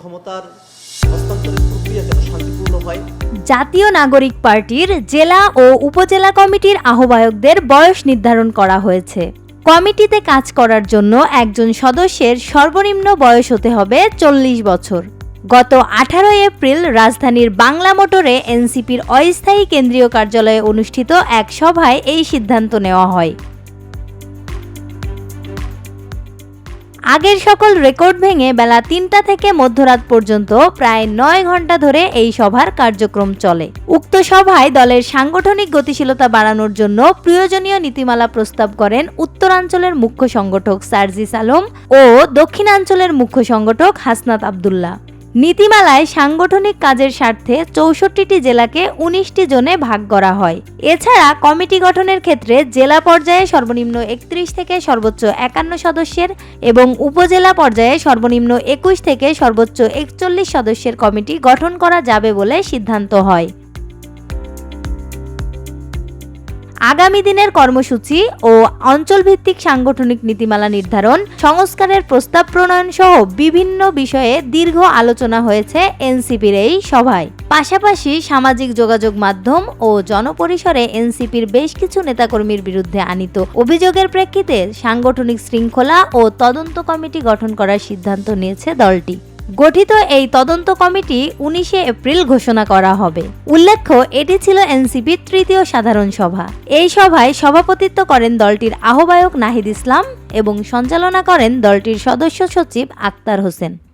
ক্ষমতার জাতীয় নাগরিক পার্টির জেলা ও উপজেলা কমিটির আহ্বায়কদের বয়স নির্ধারণ করা হয়েছে। কমিটিতে কাজ করার জন্য একজন সদস্যের সর্বনিম্ন বয়স হতে হবে চল্লিশ বছর। গত আঠারোই এপ্রিল রাজধানীর বাংলা মোটরে এনসিপির অস্থায়ী কেন্দ্রীয় কার্যালয়ে অনুষ্ঠিত এক সভায় এই সিদ্ধান্ত নেওয়া হয়। আগের সকল রেকর্ড ভেঙে বেলা তিনটা থেকে মধ্যরাত পর্যন্ত প্রায় নয় ঘণ্টা ধরে এই সভার কার্যক্রম চলে। উক্ত সভায় দলের সাংগঠনিক গতিশীলতা বাড়ানোর জন্য প্রয়োজনীয় নীতিমালা প্রস্তাব করেন উত্তরাঞ্চলের মুখ্য সংগঠক সার্জিস আলম ও দক্ষিণাঞ্চলের মুখ্য সংগঠক হাসনাত আবদুল্লাহ। নীতিমালায় সাংগঠনিক কাজের স্বার্থে চৌষট্টিটি জেলাকে উনিশটি জোনে ভাগ করা হয়। এছাড়া কমিটি গঠনের ক্ষেত্রে জেলা পর্যায়ে সর্বনিম্ন একত্রিশ থেকে সর্বোচ্চ একান্ন সদস্যের এবং উপজেলা পর্যায়ে সর্বনিম্ন একুশ থেকে সর্বোচ্চ একচল্লিশ সদস্যের কমিটি গঠন করা যাবে বলে সিদ্ধান্ত হয়। আগামী দিনের কর্মসূচি ও অঞ্চলভিত্তিক সাংগঠনিক নীতিমালা নির্ধারণ, সংস্কারের প্রস্তাব প্রণয়ন সহ বিভিন্ন বিষয়ে দীর্ঘ আলোচনা হয়েছে এনসিপির এই সভায়। পাশাপাশি সামাজিক যোগাযোগ মাধ্যম ও জনপরিসরে এনসিপির বেশ কিছু নেতাকর্মীর বিরুদ্ধে আনিত অভিযোগের প্রেক্ষিতে সাংগঠনিক শৃঙ্খলা ও তদন্ত কমিটি গঠন করার সিদ্ধান্ত নিয়েছে দলটি। গঠিত এই তদন্ত কমিটি উনিশে এপ্রিল ঘোষণা করা হবে। উল্লেখ্য, এটি ছিল এনসিপির তৃতীয় সাধারণ সভা। এই সভায় সভাপতিত্ব করেন দলটির আহ্বায়ক নাহিদ ইসলাম এবং সঞ্চালনা করেন দলটির সদস্য সচিব আক্তার হোসেন।